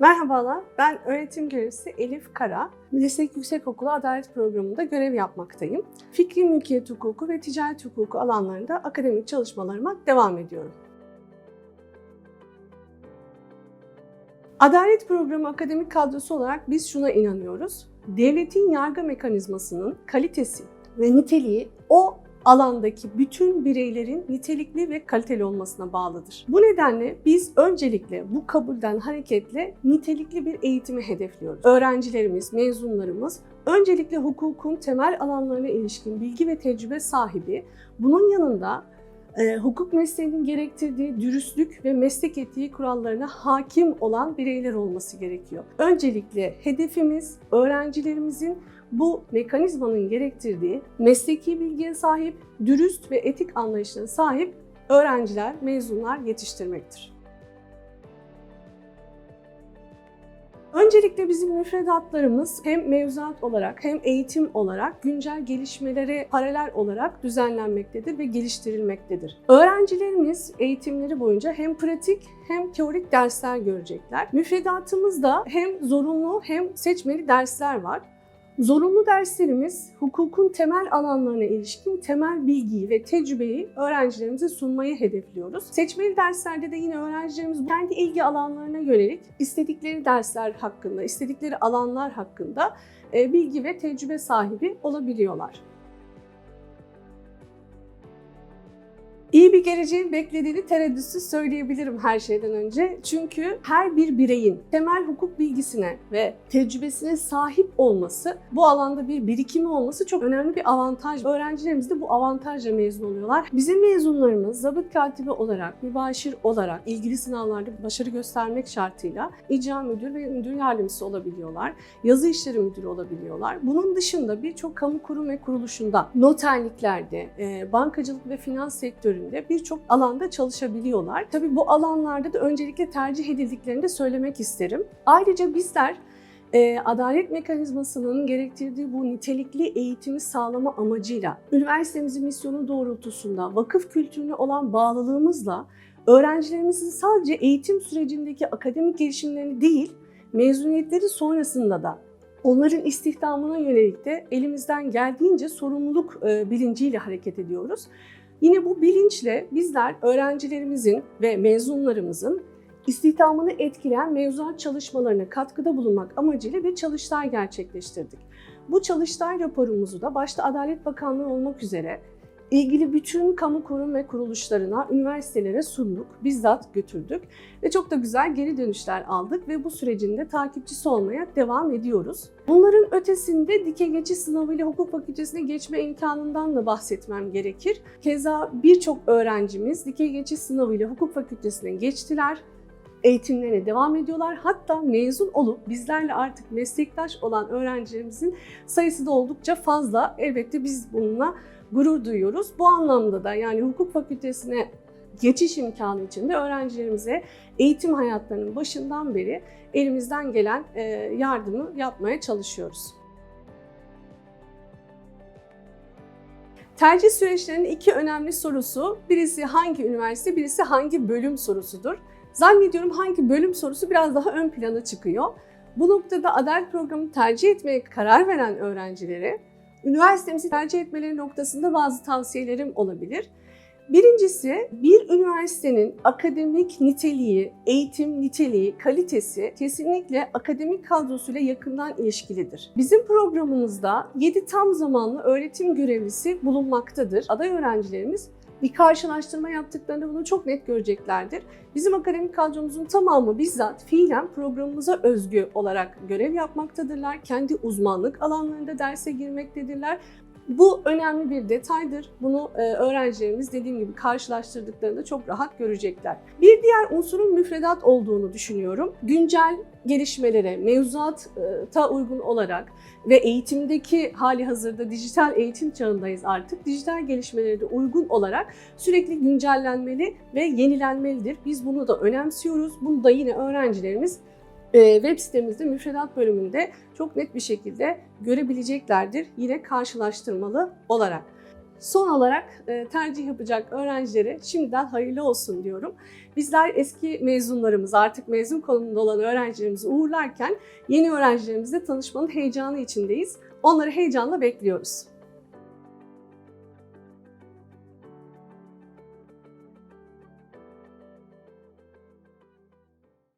Merhabalar, ben öğretim görevlisi Elif Kara. Meslek Yüksekokulu Adalet Programı'nda görev yapmaktayım. Fikri mülkiyet hukuku ve ticaret hukuku alanlarında akademik çalışmalarıma devam ediyorum. Adalet Programı akademik kadrosu olarak biz şuna inanıyoruz. Devletin yargı mekanizmasının kalitesi ve niteliği o alandaki bütün bireylerin nitelikli ve kaliteli olmasına bağlıdır. Bu nedenle biz öncelikle bu kabulden hareketle nitelikli bir eğitimi hedefliyoruz. Öğrencilerimiz, mezunlarımız öncelikle hukukun temel alanlarına ilişkin bilgi ve tecrübe sahibi, bunun yanında e, hukuk mesleğinin gerektirdiği dürüstlük ve meslek etiği kurallarına hakim olan bireyler olması gerekiyor. Öncelikle hedefimiz öğrencilerimizin bu mekanizmanın gerektirdiği mesleki bilgiye sahip, dürüst ve etik anlayışına sahip öğrenciler, mezunlar yetiştirmektir. Öncelikle bizim müfredatlarımız hem mevzuat olarak hem eğitim olarak güncel gelişmelere paralel olarak düzenlenmektedir ve geliştirilmektedir. Öğrencilerimiz eğitimleri boyunca hem pratik hem teorik dersler görecekler. Müfredatımızda hem zorunlu hem seçmeli dersler var. Zorunlu derslerimiz hukukun temel alanlarına ilişkin temel bilgiyi ve tecrübeyi öğrencilerimize sunmayı hedefliyoruz. Seçmeli derslerde de yine öğrencilerimiz kendi ilgi alanlarına yönelik istedikleri dersler hakkında, istedikleri alanlar hakkında e, bilgi ve tecrübe sahibi olabiliyorlar. İyi bir geleceğin beklediğini tereddütsüz söyleyebilirim her şeyden önce. Çünkü her bir bireyin temel hukuk bilgisine ve tecrübesine sahip olması, bu alanda bir birikimi olması çok önemli bir avantaj. Öğrencilerimiz de bu avantajla mezun oluyorlar. Bizim mezunlarımız zabıt katibi olarak, mübaşir olarak ilgili sınavlarda başarı göstermek şartıyla icra müdür ve müdür yardımcısı olabiliyorlar. Yazı işleri müdürü olabiliyorlar. Bunun dışında birçok kamu kurum ve kuruluşunda, noterliklerde, bankacılık ve finans sektörü sektöründe birçok alanda çalışabiliyorlar. Tabii bu alanlarda da öncelikle tercih edildiklerini de söylemek isterim. Ayrıca bizler e, adalet mekanizmasının gerektirdiği bu nitelikli eğitimi sağlama amacıyla üniversitemizin misyonu doğrultusunda vakıf kültürüne olan bağlılığımızla öğrencilerimizin sadece eğitim sürecindeki akademik gelişimlerini değil, mezuniyetleri sonrasında da onların istihdamına yönelik de elimizden geldiğince sorumluluk e, bilinciyle hareket ediyoruz. Yine bu bilinçle bizler öğrencilerimizin ve mezunlarımızın istihdamını etkileyen mevzuat çalışmalarına katkıda bulunmak amacıyla bir çalıştay gerçekleştirdik. Bu çalıştay raporumuzu da başta Adalet Bakanlığı olmak üzere ilgili bütün kamu kurum ve kuruluşlarına, üniversitelere sunduk, bizzat götürdük ve çok da güzel geri dönüşler aldık ve bu sürecin de takipçisi olmaya devam ediyoruz. Bunların ötesinde dike geçiş sınavıyla hukuk fakültesine geçme imkanından da bahsetmem gerekir. Keza birçok öğrencimiz dike geçiş sınavıyla hukuk fakültesine geçtiler eğitimlerine devam ediyorlar. Hatta mezun olup bizlerle artık meslektaş olan öğrencilerimizin sayısı da oldukça fazla. Elbette biz bununla gurur duyuyoruz. Bu anlamda da yani hukuk fakültesine geçiş imkanı için de öğrencilerimize eğitim hayatlarının başından beri elimizden gelen e, yardımı yapmaya çalışıyoruz. Tercih süreçlerinin iki önemli sorusu, birisi hangi üniversite, birisi hangi bölüm sorusudur. Zannediyorum hangi bölüm sorusu biraz daha ön plana çıkıyor. Bu noktada adalet programı tercih etmeye karar veren öğrencilere üniversitemizi tercih etmeleri noktasında bazı tavsiyelerim olabilir. Birincisi bir üniversitenin akademik niteliği, eğitim niteliği, kalitesi kesinlikle akademik kadrosuyla yakından ilişkilidir. Bizim programımızda 7 tam zamanlı öğretim görevlisi bulunmaktadır. Aday öğrencilerimiz bir karşılaştırma yaptıklarında bunu çok net göreceklerdir. Bizim akademik kadromuzun tamamı bizzat fiilen programımıza özgü olarak görev yapmaktadırlar. Kendi uzmanlık alanlarında derse girmektedirler. Bu önemli bir detaydır. Bunu e, öğrencilerimiz dediğim gibi karşılaştırdıklarında çok rahat görecekler. Bir diğer unsurun müfredat olduğunu düşünüyorum. Güncel gelişmelere, mevzuata uygun olarak ve eğitimdeki hali hazırda dijital eğitim çağındayız artık. Dijital gelişmelere de uygun olarak sürekli güncellenmeli ve yenilenmelidir. Biz bunu da önemsiyoruz. Bunu da yine öğrencilerimiz e, web sitemizde müfredat bölümünde çok net bir şekilde görebileceklerdir yine karşılaştırmalı olarak. Son olarak e, tercih yapacak öğrencilere şimdiden hayırlı olsun diyorum. Bizler eski mezunlarımız, artık mezun konumunda olan öğrencilerimizi uğurlarken yeni öğrencilerimizle tanışmanın heyecanı içindeyiz. Onları heyecanla bekliyoruz.